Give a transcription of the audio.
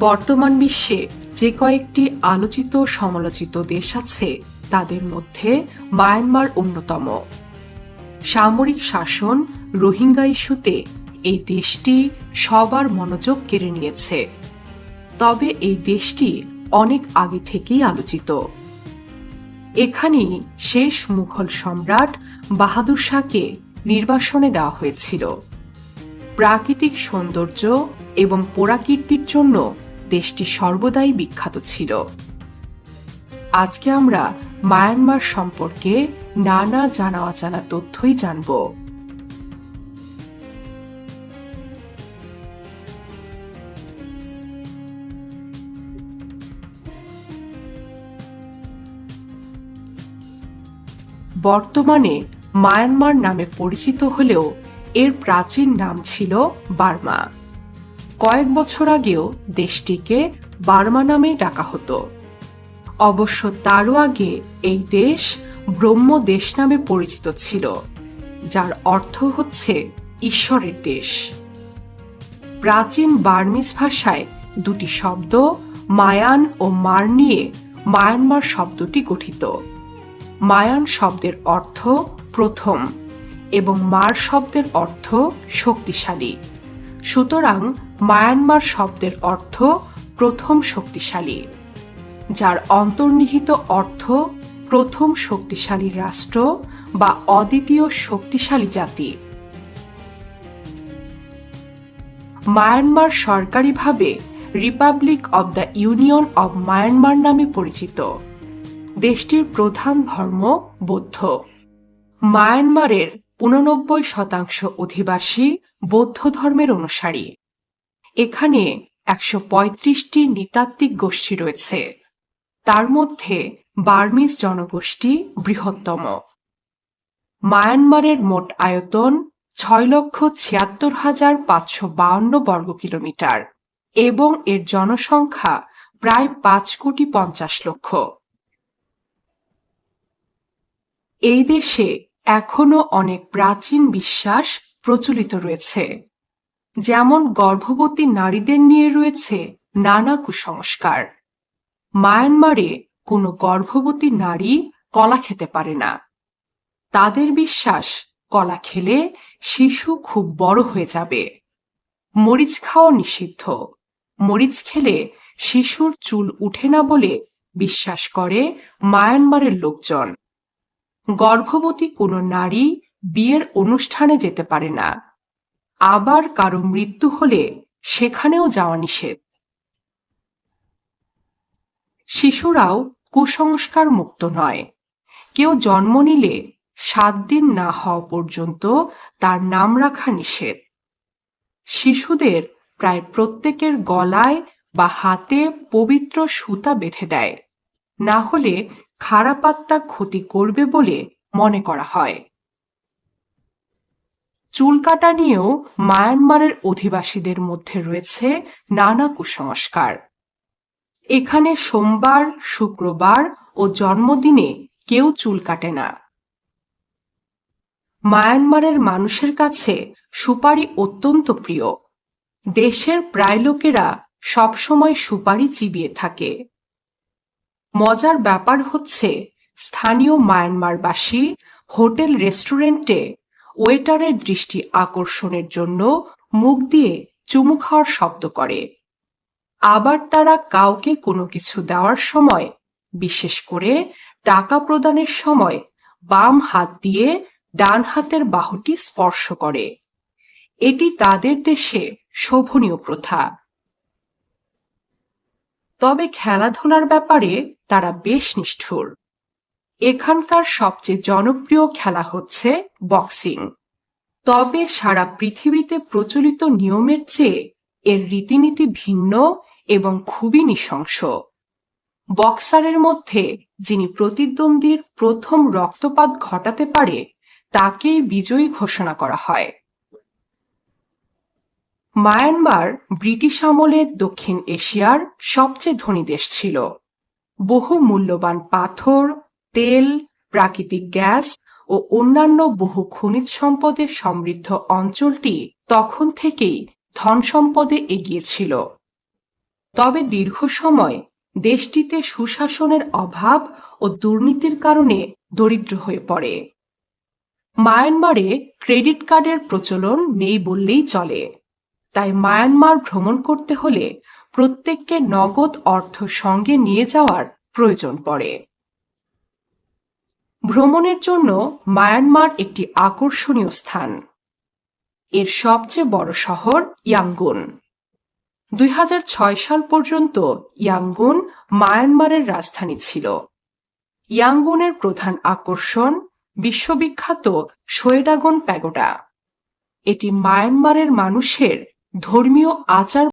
বর্তমান বিশ্বে যে কয়েকটি আলোচিত সমালোচিত দেশ আছে, তাদের মধ্যে মায়ানমার অন্যতম। সামরিক শাসন রোহিঙ্গা ইস্যুতে এই দেশটি সবার মনোযোগ কেড়ে নিয়েছে। তবে এই দেশটি অনেক আগে থেকেই আলোচিত। এখানেই শেষ মুঘল সম্রাট বাহাদুর শাহকে নির্বাসনে দেওয়া হয়েছিল। প্রাকৃতিক সৌন্দর্য এবং পোড়াকীর্তির জন্য দেশটি সর্বদাই বিখ্যাত ছিল। আজকে আমরা মায়ানমার সম্পর্কে নানা জানা অজানা তথ্যই জানব। বর্তমানে মায়ানমার নামে পরিচিত হলেও এর প্রাচীন নাম ছিল বার্মা। কয়েক বছর আগেও দেশটিকে বার্মা নামে ডাকা হতো। অবশ্য তারও আগে এই দেশ ব্রহ্ম দেশ নামে পরিচিত ছিল, যার অর্থ হচ্ছে ঈশ্বরের দেশ। প্রাচীন বার্মিজ ভাষায় দুটি শব্দ মায়ান ও মার নিয়ে মায়ানমার শব্দটি গঠিত। মায়ান শব্দের অর্থ প্রথম এবং মার শব্দের অর্থ শক্তিশালী। সুতরাং মায়ানমার শব্দের অর্থ প্রথম শক্তিশালী, যার অন্তর্নিহিত অর্থ প্রথম শক্তিশালী রাষ্ট্র বা অদ্বিতীয় শক্তিশালী জাতি। মায়ানমার সরকারিভাবে republic of the union of Myanmar নামে পরিচিত। দেশটির প্রধান ধর্ম বৌদ্ধ। মায়ানমারের উননব্বই শতাংশ অধিবাসী বৌদ্ধ ধর্মের অনুসারী। এখানে একশো পঁয়ত্রিশটি নৃতাত্ত্বিক গোষ্ঠী রয়েছে। তার মধ্যে বার্মিজ জনগোষ্ঠী বৃহত্তম। মায়ানমারের মোট আয়তন ছয় লক্ষ ছিয়াত্তর হাজার পাঁচশো বাউন্ন বর্গ কিলোমিটার এবং এর জনসংখ্যা প্রায় পাঁচ কোটি পঞ্চাশ লক্ষ। এই দেশে এখনও অনেক প্রাচীন বিশ্বাস প্রচলিত রয়েছে। যেমন গর্ভবতী নারীদের নিয়ে রয়েছে নানা কুসংস্কার। মায়ানমারে কোনো গর্ভবতী নারী কলা খেতে পারে না। তাদের বিশ্বাস, কলা খেলে শিশু খুব বড় হয়ে যাবে। মরিচ খাওয়া নিষিদ্ধ। মরিচ খেলে শিশুর চুল উঠে না বলে বিশ্বাস করে মায়ানমারের লোকজন। গর্ভবতী কোনো নারী বিয়ের অনুষ্ঠানে যেতে পারে না। আবার কারও মৃত্যু হলে সেখানেও যাওয়া নিষেধ। শিশুরাও কুসংস্কার মুক্ত নয়। কেউ জন্ম নিলে সাত দিন না হওয়া পর্যন্ত তার নাম রাখা নিষেধ। শিশুদের প্রায় প্রত্যেকের গলায় বা হাতে পবিত্র সুতা বেঁধে দেয়। না হলে খারাপ আত্মা ক্ষতি করবে বলে মনে করা হয়। চুল কাটা নিয়েও মায়ানমারের অধিবাসীদের মধ্যে রয়েছে নানা কুসংস্কার। এখানে সোমবার, শুক্রবার ও জন্মদিনে কেউ চুল কাটে না। মায়ানমারের মানুষের কাছে সুপারি অত্যন্ত প্রিয়। দেশের প্রায় লোকেরা সবসময় সুপারি চিবিয়ে থাকে। মজার ব্যাপার হচ্ছে, স্থানীয় মায়ানমারবাসী হোটেল রেস্টুরেন্টে ওয়েটারের দৃষ্টি আকর্ষণের জন্য মুখ দিয়ে চুমু খাওয়ার শব্দ করে। আবার তারা কাউকে কোনো কিছু দেওয়ার সময়, বিশেষ করে টাকা প্রদানের সময়, বাম হাত দিয়ে ডান হাতের বাহুটি স্পর্শ করে। এটি তাদের দেশে শোভনীয় প্রথা। তবে খেলাধুলার ব্যাপারে তারা বেশ নিষ্ঠুর। এখানকার সবচেয়ে জনপ্রিয় খেলা হচ্ছে বক্সিং। তবে সারা পৃথিবীতে প্রচলিত নিয়মের চেয়ে এর রীতিনীতি ভিন্ন এবং খুবই নৃশংস। বক্সারের মধ্যে যিনি প্রতিদ্বন্দ্বীর প্রথম রক্তপাত ঘটাতে পারে, তাকেই বিজয়ী ঘোষণা করা হয়। মায়ানমার ব্রিটিশ আমলে দক্ষিণ এশিয়ার সবচেয়ে ধনী দেশ ছিল। বহু মূল্যবান পাথর, তেল, প্রাকৃতিক গ্যাস ও অন্যান্য বহু খনিজ সম্পদে সমৃদ্ধ অঞ্চলটি তখন থেকেই ধন সম্পদে এগিয়েছিল তবে দীর্ঘ সময় দেশটিতে সুশাসনের অভাব ও দুর্নীতির কারণে দরিদ্র হয়ে পড়ে। মায়ানমারে ক্রেডিট কার্ডের প্রচলন নেই বললেই চলে। তাই মায়ানমার ভ্রমণ করতে হলে প্রত্যেককে নগদ অর্থ সঙ্গে নিয়ে যাওয়ার প্রয়োজন পড়ে। ভ্রমণের জন্য মায়ানমার একটি আকর্ষণীয় স্থান। এর সবচেয়ে বড় শহর ইয়াঙ্গুন। দুই হাজার ছয় সাল পর্যন্ত ইয়াঙ্গুন মায়ানমারের রাজধানী ছিল। ইয়াঙ্গুনের প্রধান আকর্ষণ বিশ্ববিখ্যাত সোয়েডাগন প্যাগোডা। এটি মায়ানমারের মানুষের ধর্মীয় আচার